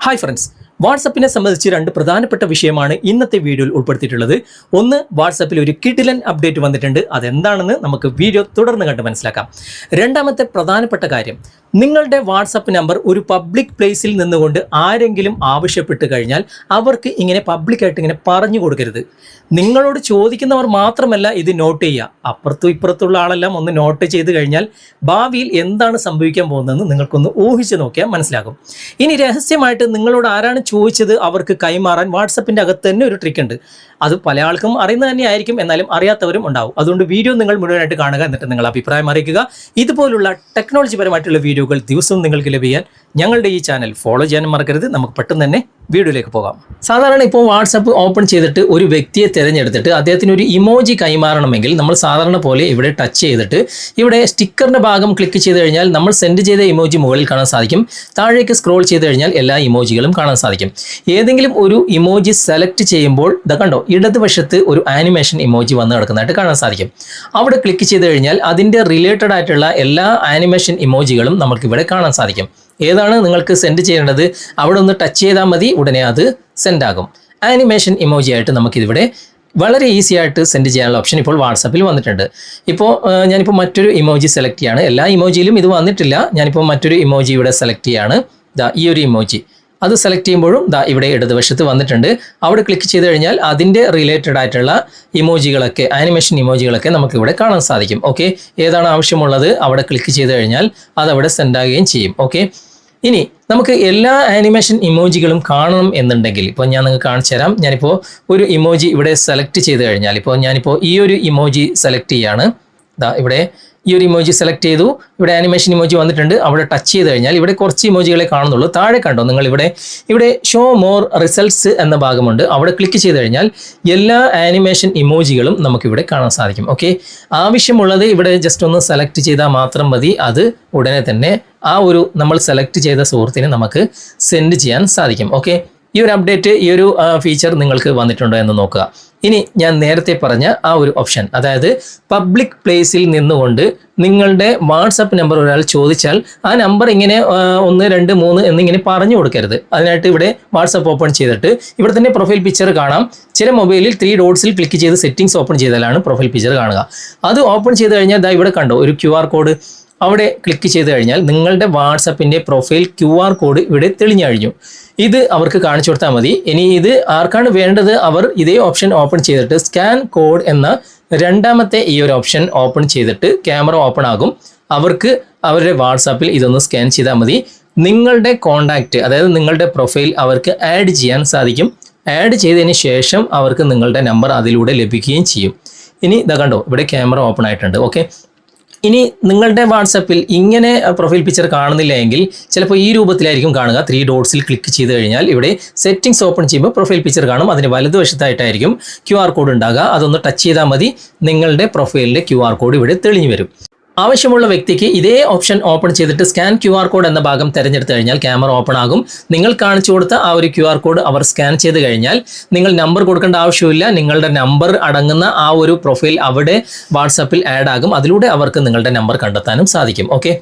Hi friends വാട്സപ്പിനെ സംബന്ധിച്ച് രണ്ട് പ്രധാനപ്പെട്ട വിഷയമാണ് ഇന്നത്തെ വീഡിയോയിൽ ഉൾപ്പെടുത്തിയിട്ടുള്ളത്. ഒന്ന് വാട്സപ്പിൽ ഒരു കിഡിലൻ അപ്ഡേറ്റ് വന്നിട്ടുണ്ട്. അതെന്താണെന്ന് നമുക്ക് വീഡിയോ തുടർന്ന് കണ്ട് മനസ്സിലാക്കാം. രണ്ടാമത്തെ പ്രധാനപ്പെട്ട കാര്യം നിങ്ങളുടെ വാട്സപ്പ് നമ്പർ ഒരു പബ്ലിക് പ്ലേസിൽ നിന്നുകൊണ്ട് ആരെങ്കിലും ആവശ്യപ്പെട്ട് കഴിഞ്ഞാൽ അവർക്ക് ഇങ്ങനെ പബ്ലിക്കായിട്ട് ഇങ്ങനെ പറഞ്ഞു കൊടുക്കരുത്. നിങ്ങളോട് ചോദിക്കുന്നവർ മാത്രമല്ല ഇത് നോട്ട് ചെയ്യുക. അപ്പുറത്തും ഇപ്പുറത്തുള്ള ആളെല്ലാം ഒന്ന് നോട്ട് ചെയ്ത് കഴിഞ്ഞാൽ ഭാവിയിൽ എന്താണ് സംഭവിക്കാൻ പോകുന്നതെന്ന് നിങ്ങൾക്കൊന്ന് ഊഹിച്ച് നോക്കിയാൽ മനസ്സിലാകും. ഇനി രഹസ്യമായിട്ട് നിങ്ങളോട് ആരാണ് ചോദിച്ചത് അവർക്ക് കൈമാറാൻ വാട്സപ്പിന്റെ അകത്ത് തന്നെ ഒരു ട്രിക്ക് ഉണ്ട്. അത് പല ആൾക്കും അറിയുന്നത് തന്നെയായിരിക്കും എന്നാലും അറിയാത്തവരും ഉണ്ടാവും. അതുകൊണ്ട് വീഡിയോ നിങ്ങൾ മുഴുവനായിട്ട് കാണുക എന്നിട്ട് നിങ്ങൾ അഭിപ്രായം അറിയിക്കുക. ഇതുപോലുള്ള ടെക്നോളജി പരമായിട്ടുള്ള വീഡിയോകൾ ദിവസവും നിങ്ങൾക്ക് ലഭിക്കാൻ ഞങ്ങളുടെ ഈ ചാനൽ ഫോളോ ചെയ്യാനും മറക്കരുത്. നമുക്ക് പെട്ടെന്ന് തന്നെ വീഡിയോയിലേക്ക് പോകാം. സാധാരണ ഇപ്പോൾ വാട്സപ്പ് ഓപ്പൺ ചെയ്തിട്ട് ഒരു വ്യക്തിയെ തിരഞ്ഞെടുത്തിട്ട് അദ്ദേഹത്തിന് ഒരു ഇമോജി കൈമാറണമെങ്കിൽ നമ്മൾ സാധാരണ പോലെ ഇവിടെ ടച്ച് ചെയ്തിട്ട് ഇവിടെ സ്റ്റിക്കറിന്റെ ഭാഗം ക്ലിക്ക് ചെയ്ത് കഴിഞ്ഞാൽ നമ്മൾ സെൻഡ് ചെയ്ത ഇമോജി മുകളിൽ കാണാൻ സാധിക്കും. താഴേക്ക് സ്ക്രോൾ ചെയ്ത് കഴിഞ്ഞാൽ എല്ലാ ഇമോജികളും കാണാൻ സാധിക്കും. ഏതെങ്കിലും ഒരു ഇമോജി സെലക്ട് ചെയ്യുമ്പോൾ ഇതാ കണ്ടോ ഇടതുവശത്ത് ഒരു ആനിമേഷൻ ഇമോജി വന്ന് കിടക്കുന്നതായിട്ട് കാണാൻ സാധിക്കും. അവിടെ ക്ലിക്ക് ചെയ്ത് കഴിഞ്ഞാൽ അതിന്റെ റിലേറ്റഡ് ആയിട്ടുള്ള എല്ലാ ആനിമേഷൻ ഇമോജികളും നമുക്ക് ഇവിടെ കാണാൻ സാധിക്കും. ഏതാണ് നിങ്ങൾക്ക് സെൻഡ് ചെയ്യേണ്ടത്? അവിടെ ഒന്ന് ടച്ച് ചെയ്താൽ മതി ഉടനെ അത് സെൻഡ് ആകും. ആനിമേഷൻ ഇമോജി ആയിട്ട് നമുക്കിതിവിടെ വളരെ ഈസി ആയിട്ട് സെൻഡ് ചെയ്യാനുള്ള ഓപ്ഷൻ ഇപ്പോൾ വാട്സപ്പിൽ വന്നിട്ടുണ്ട്. ഇപ്പോൾ ഞാനിപ്പോൾ മറ്റൊരു ഇമോജി സെലക്ട് ചെയ്യാണ്. എല്ലാ ഇമോജിയിലും ഇത് വന്നിട്ടില്ല. ഞാനിപ്പോൾ മറ്റൊരു ഇമോജി ഇവിടെ സെലക്ട് ചെയ്യാണ്. ഈ ഒരു ഇമോജി. അത് സെലക്ട് ചെയ്യുമ്പോഴും ദാ ഇവിടെ ഇടതുവശത്ത് വന്നിട്ടുണ്ട്. അവിടെ ക്ലിക്ക് ചെയ്ത് കഴിഞ്ഞാൽ അതിന്റെ റിലേറ്റഡ് ആയിട്ടുള്ള ഇമോജികളൊക്കെ ആനിമേഷൻ ഇമോജികളൊക്കെ നമുക്ക് ഇവിടെ കാണാൻ സാധിക്കും. ഓക്കെ ഏതാണ് ആവശ്യമുള്ളത്? അവിടെ ക്ലിക്ക് ചെയ്ത് കഴിഞ്ഞാൽ അത് അവിടെ സെൻഡ് ആകുകയും ചെയ്യും. ഓക്കെ ഇനി നമുക്ക് എല്ലാ ആനിമേഷൻ ഇമോജികളും കാണണം എന്നുണ്ടെങ്കിൽ ഇപ്പോൾ ഞാൻ നിങ്ങൾക്ക് കാണിച്ചു തരാം. ഞാനിപ്പോൾ ഒരു ഇമോജി ഇവിടെ സെലക്ട് ചെയ്ത് കഴിഞ്ഞാൽ ഇപ്പോൾ ഞാനിപ്പോൾ ഈ ഒരു ഇമോജി സെലക്ട് ചെയ്യാണ്. ഇവിടെ ഈ ഒരു ഇമോജി സെലക്ട് ചെയ്തു. ഇവിടെ ആനിമേഷൻ ഇമോജി വന്നിട്ടുണ്ട്. അവിടെ ടച്ച് ചെയ്ത് കഴിഞ്ഞാൽ ഇവിടെ കുറച്ച് ഇമോജികളെ കാണുന്നുള്ളൂ. താഴെ കണ്ടോ? നിങ്ങൾ ഇവിടെ ഇവിടെ ഷോ മോർ റിസൾട്ട്സ് എന്ന ഭാഗമുണ്ട്. അവിടെ ക്ലിക്ക് ചെയ്ത് കഴിഞ്ഞാൽ എല്ലാ ആനിമേഷൻ ഇമോജികളും നമുക്കിവിടെ കാണാൻ സാധിക്കും. ഓക്കെ ആവശ്യമുള്ളത് ഇവിടെ ജസ്റ്റ് ഒന്ന് സെലക്ട് ചെയ്താൽ മാത്രം മതി. അത് ഉടനെ തന്നെ ആ ഒരു നമ്മൾ സെലക്ട് ചെയ്ത സുഹൃത്തിന് നമുക്ക് സെൻഡ് ചെയ്യാൻ സാധിക്കും. ഓക്കെ ഈ ഒരു അപ്ഡേറ്റ് ഈ ഒരു ഫീച്ചർ നിങ്ങൾക്ക് വന്നിട്ടുണ്ടോ എന്ന് നോക്കുക. ഇനി ഞാൻ നേരത്തെ പറഞ്ഞ ആ ഒരു ഓപ്ഷൻ അതായത് പബ്ലിക് പ്ലേസിൽ നിന്നുകൊണ്ട് നിങ്ങളുടെ വാട്സപ്പ് നമ്പർ ഒരാൾ ചോദിച്ചാൽ ആ നമ്പർ ഇങ്ങനെ ഒന്ന് രണ്ട് മൂന്ന് എന്നിങ്ങനെ പറഞ്ഞു കൊടുക്കരുത്. അതിനായിട്ട് ഇവിടെ വാട്സപ്പ് ഓപ്പൺ ചെയ്തിട്ട് ഇവിടെ തന്നെ പ്രൊഫൈൽ പിക്ചർ കാണാം. ചില മൊബൈലിൽ ത്രീ ഡോട്ട്സിൽ ക്ലിക്ക് ചെയ്ത് സെറ്റിംഗ്സ് ഓപ്പൺ ചെയ്താലാണ് പ്രൊഫൈൽ പിക്ചർ കാണുക. അത് ഓപ്പൺ ചെയ്ത് കഴിഞ്ഞാൽ ദാ ഇവിടെ കണ്ടോ ഒരു ക്യു കോഡ് അവിടെ ക്ലിക്ക് ചെയ്ത് കഴിഞ്ഞാൽ നിങ്ങളുടെ വാട്സപ്പിന്റെ പ്രൊഫൈൽ ക്യു കോഡ് ഇവിടെ തെളിഞ്ഞു കഴിഞ്ഞു ഇത് അവർക്ക് കാണിച്ചു കൊടുത്താൽ മതി. ഇനി ഇത് ആർക്കാണ് വേണ്ടത്? അവർ ഇതേ ഓപ്ഷൻ ഓപ്പൺ ചെയ്തിട്ട് സ്കാൻ കോഡ് എന്ന രണ്ടാമത്തെ ഈ ഒരു ഓപ്ഷൻ ഓപ്പൺ ചെയ്തിട്ട് ക്യാമറ ഓപ്പൺ ആകും. അവർക്ക് അവരുടെ വാട്സാപ്പിൽ ഇതൊന്ന് സ്കാൻ ചെയ്താൽ മതി. നിങ്ങളുടെ കോണ്ടാക്റ്റ് അതായത് നിങ്ങളുടെ പ്രൊഫൈൽ അവർക്ക് ആഡ് ചെയ്യാൻ സാധിക്കും. ആഡ് ചെയ്തതിന് ശേഷം അവർക്ക് നിങ്ങളുടെ നമ്പർ അതിലൂടെ ലഭിക്കുകയും ചെയ്യും. ഇനി ഇതാ കണ്ടോ ഇവിടെ ക്യാമറ ഓപ്പൺ ആയിട്ടുണ്ട്. ഓക്കെ ഇനി നിങ്ങളുടെ വാട്സപ്പിൽ ഇങ്ങനെ പ്രൊഫൈൽ പിക്ചർ കാണുന്നില്ല എങ്കിൽ ചിലപ്പോൾ ഈ രൂപത്തിലായിരിക്കും കാണുക. ത്രീ ഡോട്ട്സിൽ ക്ലിക്ക് ചെയ്ത് കഴിഞ്ഞാൽ ഇവിടെ സെറ്റിംഗ്സ് ഓപ്പൺ ചെയ്യുമ്പോൾ പ്രൊഫൈൽ പിക്ചർ കാണും. അതിന് വലതുവശത്തായിട്ടായിരിക്കും ക്യു ആർ കോഡ് ഉണ്ടാകുക. അതൊന്ന് ടച്ച് ചെയ്താൽ മതി. നിങ്ങളുടെ പ്രൊഫൈലിന്റെ ക്യു ആർ കോഡ് ഇവിടെ തെളിഞ്ഞു വരും. ആവശ്യമുള്ള വ്യക്തിക്ക് ഇതേ ഓപ്ഷൻ ഓപ്പൺ ചെയ്തിട്ട് സ്കാൻ ക്യു ആർ കോഡ് എന്ന ഭാഗം തിരഞ്ഞെടുത്ത് കഴിഞ്ഞാൽ ക്യാമറ ഓപ്പൺ ആകും. നിങ്ങൾ കാണിച്ചു കൊടുത്ത ആ ഒരു ക്യു ആർ കോഡ് അവർ സ്കാൻ ചെയ്ത് കഴിഞ്ഞാൽ നിങ്ങൾ നമ്പർ കൊടുക്കേണ്ട ആവശ്യമില്ല. നിങ്ങളുടെ നമ്പർ അടങ്ങുന്ന ആ ഒരു പ്രൊഫൈൽ അവിടെ വാട്സാപ്പിൽ ആഡ് ആകും. അതിലൂടെ അവർക്ക് നിങ്ങളുടെ നമ്പർ കണ്ടെത്താനും സാധിക്കും. ഓക്കെ